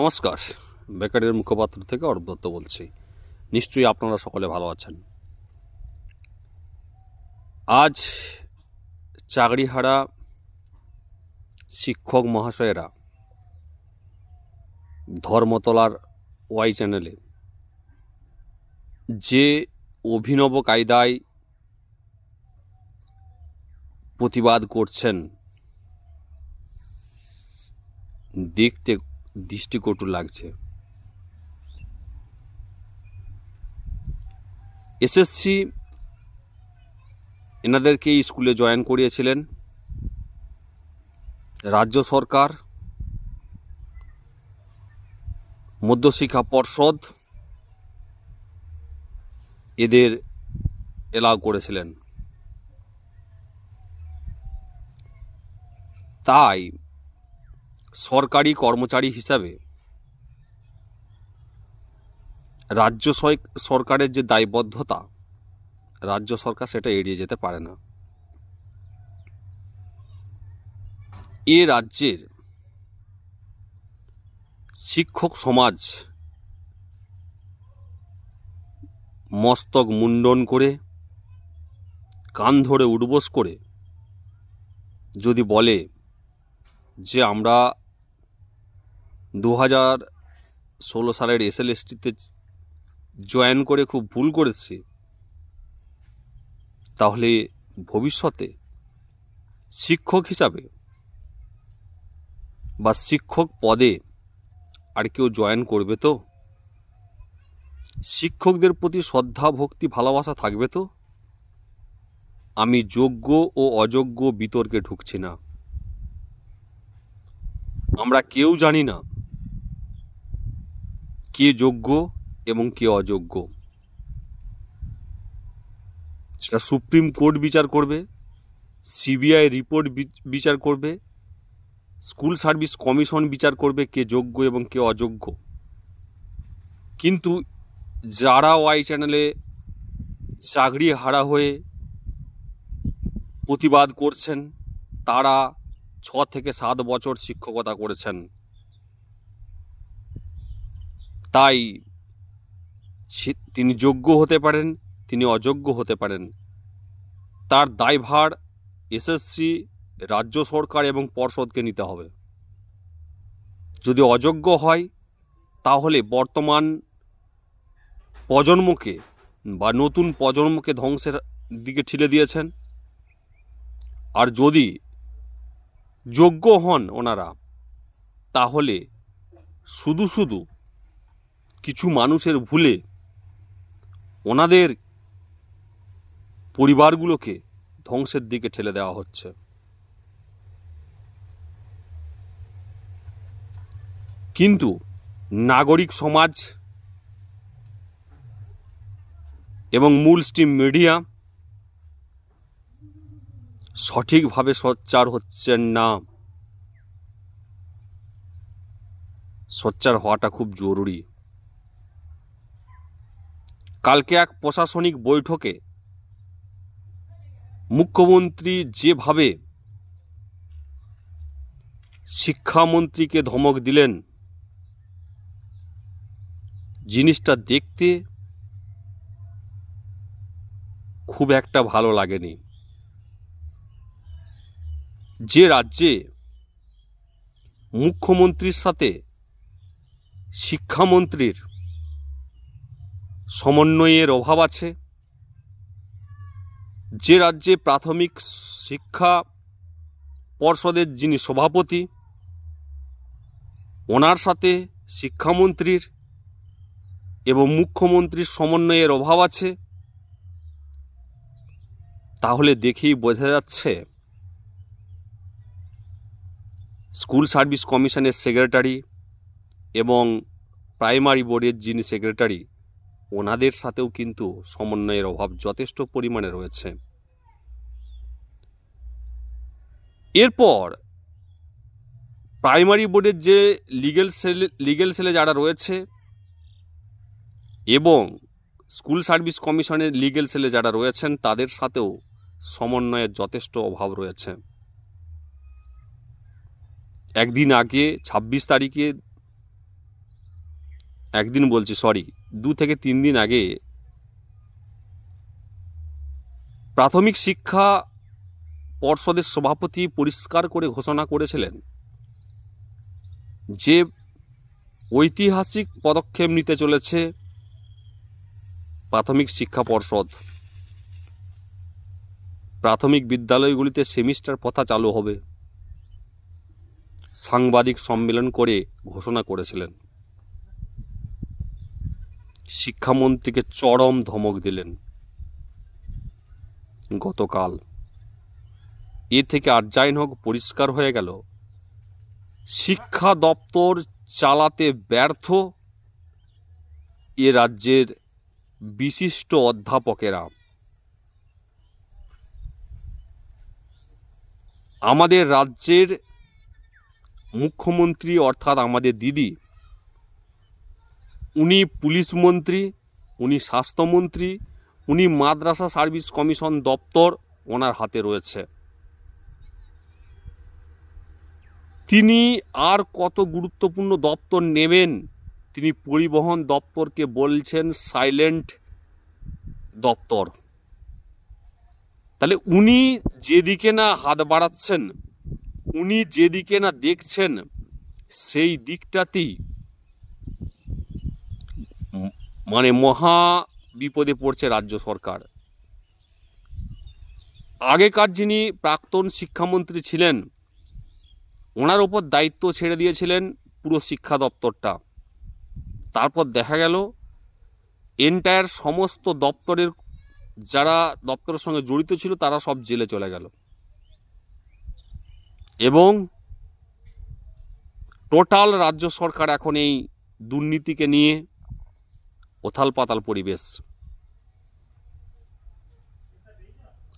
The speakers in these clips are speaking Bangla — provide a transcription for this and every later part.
নমস্কার। বেকারের মুখপাত্র থেকে অরূপ দত্ত বলছি। নিশ্চয়ই আপনারা সকলে ভালো আছেন। আজ চাকরিহারা শিক্ষক মহাশয়েরা ধর্মতলার ওয়াই চ্যানেলে যে অভিনব কায়দায় প্রতিবাদ করছেন, দেখতে দৃষ্টিকটু লাগছে। এসএসসি এনাদেরকে স্কুলে জয়েন করিয়েছিলেন। রাজ্য সরকার, মধ্যশিক্ষা পর্ষদ এদের এলাও করেছিলেন। তাই সরকারি কর্মচারী হিসাবে রাজ্য সরকারের যে দায়বদ্ধতা, রাজ্য সরকার সেটা এড়িয়ে যেতে পারে না। এ রাজ্যের শিক্ষক সমাজ মস্তক মুন্ডন করে, কান ধরে উঠবোস করে যদি বলে যে আমরা দু হাজার ষোলো সালের এস এল এসটিতে জয়েন করে খুব ভুল করেছি, তাহলে ভবিষ্যতে শিক্ষক হিসাবে বা শিক্ষক পদে আর কেউ জয়েন করবে তো? শিক্ষকদের প্রতি শ্রদ্ধা, ভক্তি, ভালোবাসা থাকবে তো? আমি যোগ্য ও অযোগ্য বিতর্কে ঢুকছি না। আমরা কেউ জানি না কে যোগ্য এবং কে অযোগ্য? সেটা সুপ্রিম কোর্ট বিচার করবে, সিবিআই রিপোর্ট বিচার করবে, স্কুল সার্ভিস কমিশন বিচার করবে কে যোগ্য এবং কে অযোগ্য। কিন্তু যারা ওয়াই চ্যানেলে চাকরি হারা হয়ে প্রতিবাদ করছেন, তারা ছ থেকে সাত বছর শিক্ষকতা করেছেন। তাই তিনি যোগ্য হতে পারেন, তিনি অযোগ্য হতে পারেন। তার দায়ভার এসএসসি, রাজ্য সরকার এবং পর্ষদকে নিতে হবে। যদি অযোগ্য হয়, তাহলে বর্তমান প্রজন্মকে বা নতুন প্রজন্মকে ধ্বংসের দিকে ঠেলে দিয়েছেন। আর যদি যোগ্য হন ওনারা, তাহলে শুধু শুধু কিছু মানুষের ভুলে ওনাদের পরিবারগুলোকে ধ্বংসের দিকে ঠেলে দেওয়া হচ্ছে। কিন্তু নাগরিক সমাজ এবং মূল স্ট্রিম মিডিয়া সঠিকভাবে সোচ্চার হচ্ছেন না। সোচ্চার হওয়াটা খুব জরুরি। কালকে এক প্রশাসনিক বৈঠকে মুখ্যমন্ত্রী যেভাবে শিক্ষামন্ত্রীকে ধমক দিলেন, জিনিসটা দেখতে খুব একটা ভালো লাগেনি। যে রাজ্যে মুখ্যমন্ত্রীর সাথে শিক্ষামন্ত্রীর সমন্বয়ের অভাব আছে। যে রাজ্যে প্রাথমিক শিক্ষা পর্ষদের যিনি সভাপতি, ওনার সাথে শিক্ষামন্ত্রীর এবং মুখ্যমন্ত্রীর সমন্বয়ের অভাব আছে। তাহলে দেখেই বোঝা যাচ্ছে, স্কুল সার্ভিস কমিশনের সেক্রেটারি এবং প্রাইমারি বোর্ডের যিনি সেক্রেটারি ওনাদের সাথেও কিন্তু সমন্বয়ের অভাব যথেষ্ট পরিমাণে রয়েছে। এরপর প্রাইমারি বোর্ডের যে লিগেল সেল, লিগেল সেলে যারা রয়েছে এবং স্কুল সার্ভিস কমিশনের লিগেল সেলে যারা রয়েছেন, তাদের সাথেও সমন্বয়ের যথেষ্ট অভাব রয়েছে। একদিন আগে ছাব্বিশ তারিখে একদিন বলছি, সরি। দু থেকে তিন দিন আগে প্রাথমিক শিক্ষা পর্ষদের সভাপতি পরিষ্কার করে ঘোষণা করেছিলেন যে ঐতিহাসিক পদক্ষেপ নিতে চলেছে প্রাথমিক শিক্ষা পর্ষদ। প্রাথমিক বিদ্যালয়গুলিতে সেমিস্টার প্রথা চালু হবে। সাংবাদিক সম্মেলন করে ঘোষণা করেছিলেন। শিক্ষামন্ত্রীকে চরম ধমক দিলেন। গতকাল। এ থেকে আর যাই হোক পরিষ্কার হয়ে গেল। শিক্ষা দপ্তর চালাতে ব্যর্থ এ রাজ্যের বিশিষ্ট অধ্যাপকেরা। আমাদের রাজ্যের মুখ্যমন্ত্রী অর্থাৎ আমাদের দিদি উনি পুলিশ মন্ত্রী, উনি স্বাস্থ্যমন্ত্রী উনি মাদ্রাসা সার্ভিস কমিশন দপ্তর ওনার হাতে রয়েছে। তিনি আর কত গুরুত্বপূর্ণ দপ্তর নেবেন? তিনি পরিবহন দপ্তরকে বলছেন সাইলেন্ট দপ্তর। তাহলে উনি যেদিকে না হাত বাড়াচ্ছেন, উনি যেদিকে না দেখছেন, সেই দিকটাতেই মানে মহা বিপদে পড়ছে রাজ্য সরকার। আগেকার যিনি প্রাক্তন শিক্ষামন্ত্রী ছিলেন, ওনার ওপর দায়িত্ব ছেড়ে দিয়েছিলেন পুরো শিক্ষা দপ্তরটা। তারপর দেখা গেল এন্টায়ার সমস্ত দপ্তরের যারা দপ্তরের সঙ্গে জড়িত ছিল, তারা সব জেলে চলে গেল। এবং টোটাল রাজ্য সরকার এখন এই দুর্নীতিকে নিয়ে ওথাল পাতাল পরিবেশ।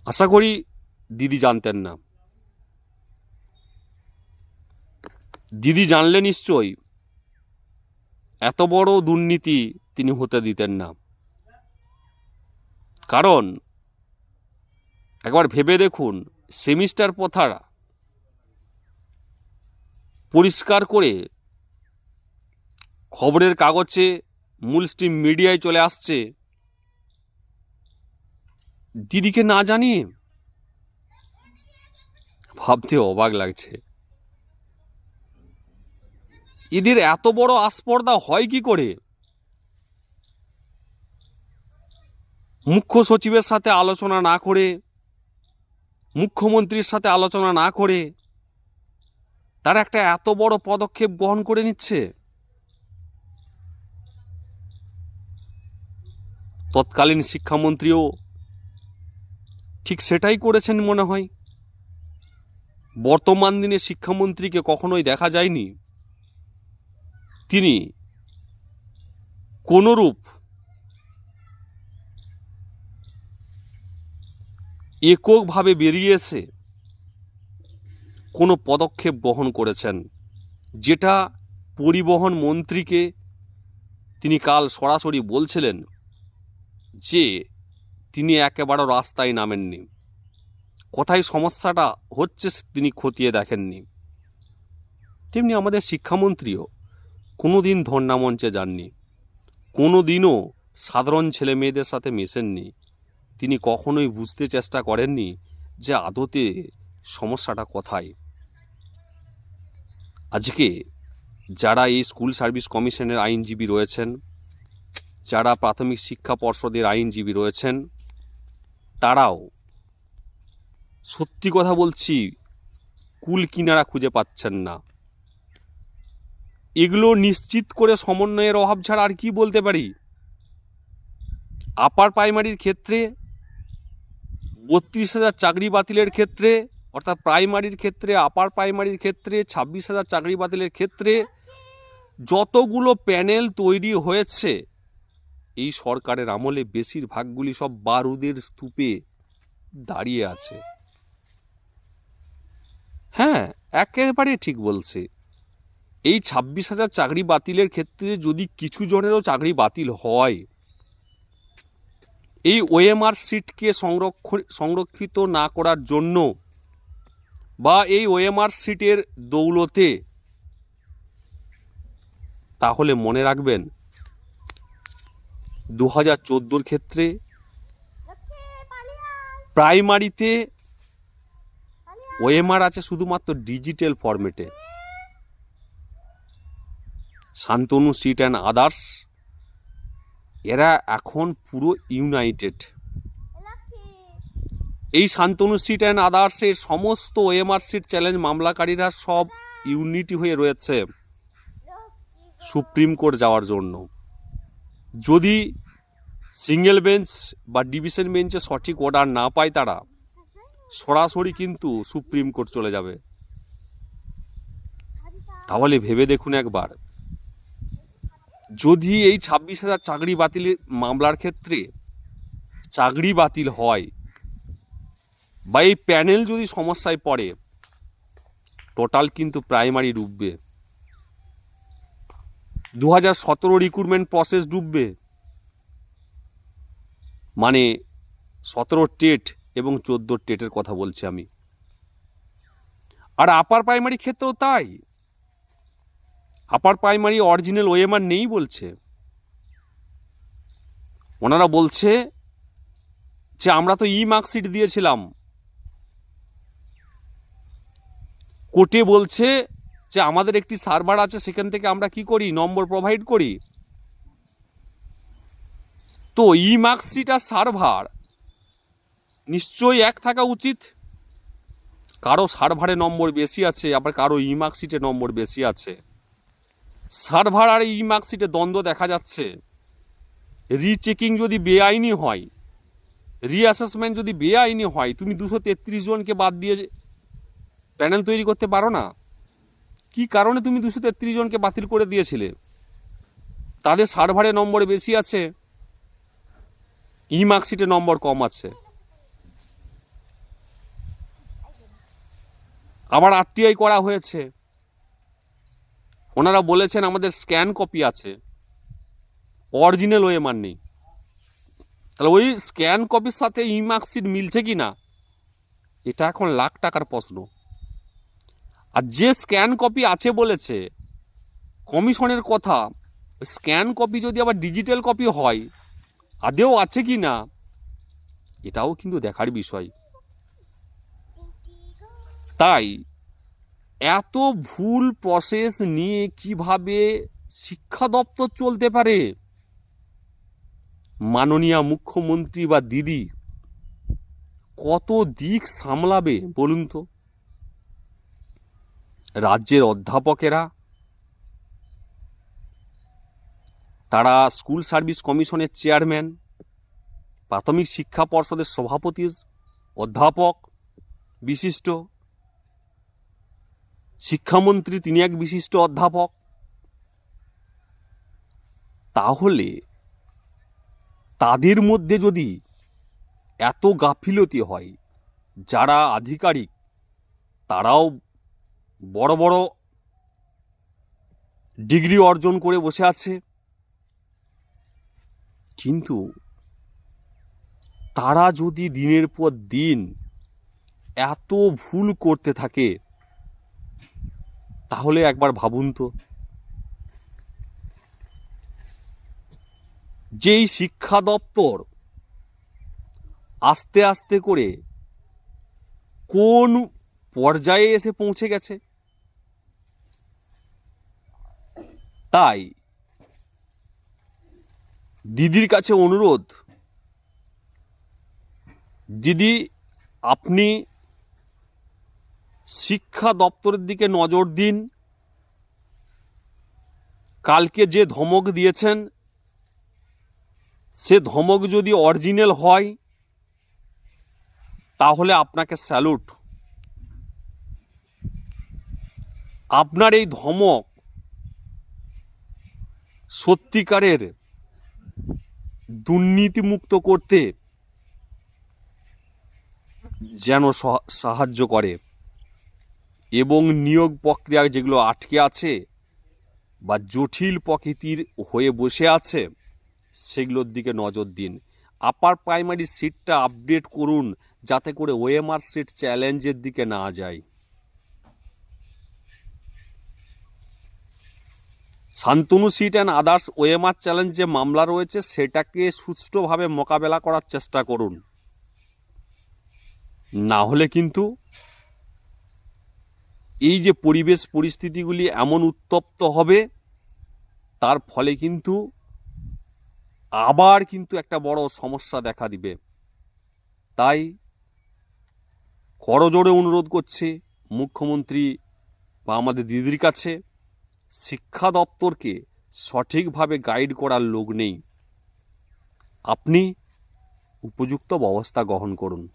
আশা করি দিদি জানতেন না। দিদি জানলে নিশ্চয়ই এত বড় দুর্নীতি তিনি হতে দিতেন না। কারণ একবার ভেবে দেখুন সেমিস্টার প্রথা পরিষ্কার করে খবরের কাগজে মূল স্ট্রিম মিডিয়ায় চলে আসছে। দিদিকে না জানিয়ে ভাবতে অবাক লাগছে। এদের এত বড় আস্পর্ধা হয় কি করে? মুখ্য সচিবের সাথে আলোচনা না করে, মুখ্যমন্ত্রীর সাথে আলোচনা না করে, তারা একটা এত বড় পদক্ষেপ গ্রহণ করে নিচ্ছে। তৎকালীন শিক্ষামন্ত্রীও ঠিক সেটাই করেছেন মনে হয়। বর্তমান দিনে শিক্ষামন্ত্রীকে কখনোই দেখা যায়নি। তিনি কোনরূপ এককভাবে বেরিয়ে এসে কোনো পদক্ষেপ গ্রহণ করেছেন, যেটা পরিবহন মন্ত্রীকে তিনি কাল সরাসরি বলছিলেন যে তিনি একেবারে রাস্তায় নামেননি। কোথায় সমস্যাটা হচ্ছে তিনি খতিয়ে দেখেননি। তেমনি আমাদের শিক্ষামন্ত্রীও কোনো দিন ধর্ণামঞ্চে যাননি। কোনো দিনও সাধারণ ছেলে মেয়েদের সাথে মেশেননি। তিনি কখনোই বুঝতে চেষ্টা করেননি যে আদতে সমস্যাটা কোথায়। আজকে যারা এই স্কুল সার্ভিস কমিশনের আইনজীবী রয়েছেন যারা প্রাথমিক শিক্ষা পর্ষদের আইনজীবী রয়েছেন, তারাও সত্যি কথা বলছি, কুল কিনারা খুঁজে পাচ্ছেন না। এগুলো নিশ্চিত করে সমন্বয়ের অভাব ছাড়া আর কি বলতে পারি? আপার প্রাইমারির ক্ষেত্রে, বত্রিশ হাজার চাকরি বাতিলের ক্ষেত্রে, অর্থাৎ প্রাইমারির ক্ষেত্রে, আপার প্রাইমারির ক্ষেত্রে, ছাব্বিশ হাজার চাকরি বাতিলের ক্ষেত্রে, যতগুলো প্যানেল তৈরি হয়েছে এই সরকারের আমলে বেশিরভাগগুলি সব বারুদের স্তূপে দাঁড়িয়ে আছে। হ্যাঁ একেবারে ঠিক বলছে। এই ছাব্বিশ হাজার চাকরি বাতিলের ক্ষেত্রে যদি কিছু জনেরও চাকরি বাতিল হয়, এই ওএমআর সিটকে সংরক্ষণ, সংরক্ষিত না করার জন্য বা এই ওএমআর সিটের দৌলতে, তাহলে মনে রাখবেন দু হাজার চোদ্দোর ক্ষেত্রে প্রাইমারিতে ওএমআর আছে শুধুমাত্র ডিজিটাল ফরম্যাটে। শান্তনু স্ট্রিট অ্যান্ড আদার্স, এরা এখন পুরো ইউনাইটেড। এই শান্তনু স্ট্রিট অ্যান্ড আদার্সের সমস্ত ওএমআর, সিট চ্যালেঞ্জ মামলাকারীরা সব ইউনিটি হয়ে রয়েছে সুপ্রিম কোর্ট যাওয়ার জন্য। যদি সিঙ্গেল বেঞ্চ বা ডিভিশন বেঞ্চে সঠিক অর্ডার না পায় তারা, সরাসরি কিন্তু সুপ্রিম কোর্ট চলে যাবে। তাহলে ভেবে দেখুন একবার, যদি এই ছাব্বিশ হাজার চাকরি বাতিলের মামলার ক্ষেত্রে চাকরি বাতিল হয় বা এই প্যানেল যদি সমস্যায় পড়ে টোটাল কিন্তু প্রাইমারি ডুববে। দু হাজার সতেরো রিক্রুটমেন্ট প্রসেস ডুববে। মানে সতেরো টেট এবং চোদ্দ টেটের কথা বলছি আমি। আর আপার প্রাইমারি ক্ষেত্রেও তাই। আপার প্রাইমারি অরিজিনাল ওএমআর নেই বলছে। ওনারা বলছে যে, আমরা তো ই মার্কশিট দিয়েছিলাম। কোর্টে বলছে যে আমাদের একটি সার্ভার আছে, সেখান থেকে আমরা কি করি? নম্বর প্রোভাইড করি। তো ই মার্কশিট আর সার্ভার। নিশ্চয়ই এক থাকা উচিত। কারও সার্ভারে নম্বর বেশি আছে, আবার কারও ই মার্কশিটে নম্বর বেশি আছে। সার্ভার আর ই মার্কশিটে দ্বন্দ্ব দেখা যাচ্ছে। রিচেকিং যদি বেআইনি হয়, রিঅ্যাসেসমেন্ট যদি বেআইনি হয়, তুমি দুশো তেত্রিশ জনকে বাদ দিয়ে প্যানেল তৈরি করতে পারো না? কি কারণে তুমি দুশো তেত্রিশ জনকে বাতিল করে দিয়েছিলে? তাদের সার্ভারে নম্বর বেশি আছে ই মার্কশিটে নম্বর কম আছে। আবার আরটিআই করা হয়েছে। ওনারা বলেছেন আমাদের স্ক্যান কপি আছে, অরিজিনাল ওএমআর নেই। তাহলে ওই স্ক্যান কপির সাথে ই মার্কশিট মিলছে কি না এটা এখন লাখ টাকার প্রশ্ন। আর যে স্ক্যান কপি আছে বলেছে, কমিশনের কথা স্ক্যান কপি যদি আবার ডিজিটাল কপি হয়, আদেও আছে কি না, এটাও কিন্তু দেখার বিষয়। তাই, এত ভুল প্রসেস নিয়ে কীভাবে শিক্ষা দপ্তর চলতে পারে? মাননীয় মুখ্যমন্ত্রী বা দিদি, কত দিক সামলাবে বলুন তো? রাজ্যের অধ্যাপকেরা, তারা স্কুল সার্ভিস কমিশনের চেয়ারম্যান, প্রাথমিক শিক্ষা পর্ষদের সভাপতি, অধ্যাপক, বিশিষ্ট শিক্ষামন্ত্রী, তিনি এক বিশিষ্ট অধ্যাপক। তাহলে তাদের মধ্যে যদি এত গাফিলতি হয়, যারা আধিকারিক, তারাও বড় বড় ডিগ্রি অর্জন করে বসে আছে। কিন্তু তারা যদি দিনের পর দিন এত ভুল করতে থাকে, তাহলে একবার ভাবুন তো। যেই শিক্ষা দপ্তর আস্তে আস্তে করে কোন পর্যায়ে এসে পৌঁছে গেছে? তাই দিদির কাছে অনুরোধ, দিদি আপনি শিক্ষা দপ্তরের দিকে নজর দিন। কালকে যে ধমক দিয়েছেন, সে ধমক যদি অরিজিনাল হয়, তাহলে আপনাকে স্যালুট। আপনার এই ধমক সত্যিকারের দুর্নীতিমুক্ত করতে যেন সাহায্য করে এবং নিয়োগ প্রক্রিয়া যেগুলো আটকে আছে বা জটিল প্রকৃতির হয়ে বসে আছে, সেগুলোর দিকে নজর দিন। আপার প্রাইমারি সিটটা আপডেট করুন যাতে করে ওএমআর সিট চ্যালেঞ্জের দিকে না যায়। Shantanu Sit and others OMR challenge যে মামলা রয়েছে, সেটাকে সুষ্ঠুভাবে মোকাবেলা করার চেষ্টা করুন। না হলে কিন্তু এই যে পরিবেশ পরিস্থিতিগুলি এমন উত্তপ্ত হবে, তার ফলে কিন্তু আবার কিন্তু একটা বড় সমস্যা দেখা দিবে। তাই করজোড়ে অনুরোধ করছে, মুখ্যমন্ত্রী বা আমাদের দিদির কাছে শিক্ষা দপ্তরকে সঠিকভাবে গাইড করার লোক নেই। আপনি উপযুক্ত ব্যবস্থা গ্রহণ করুন।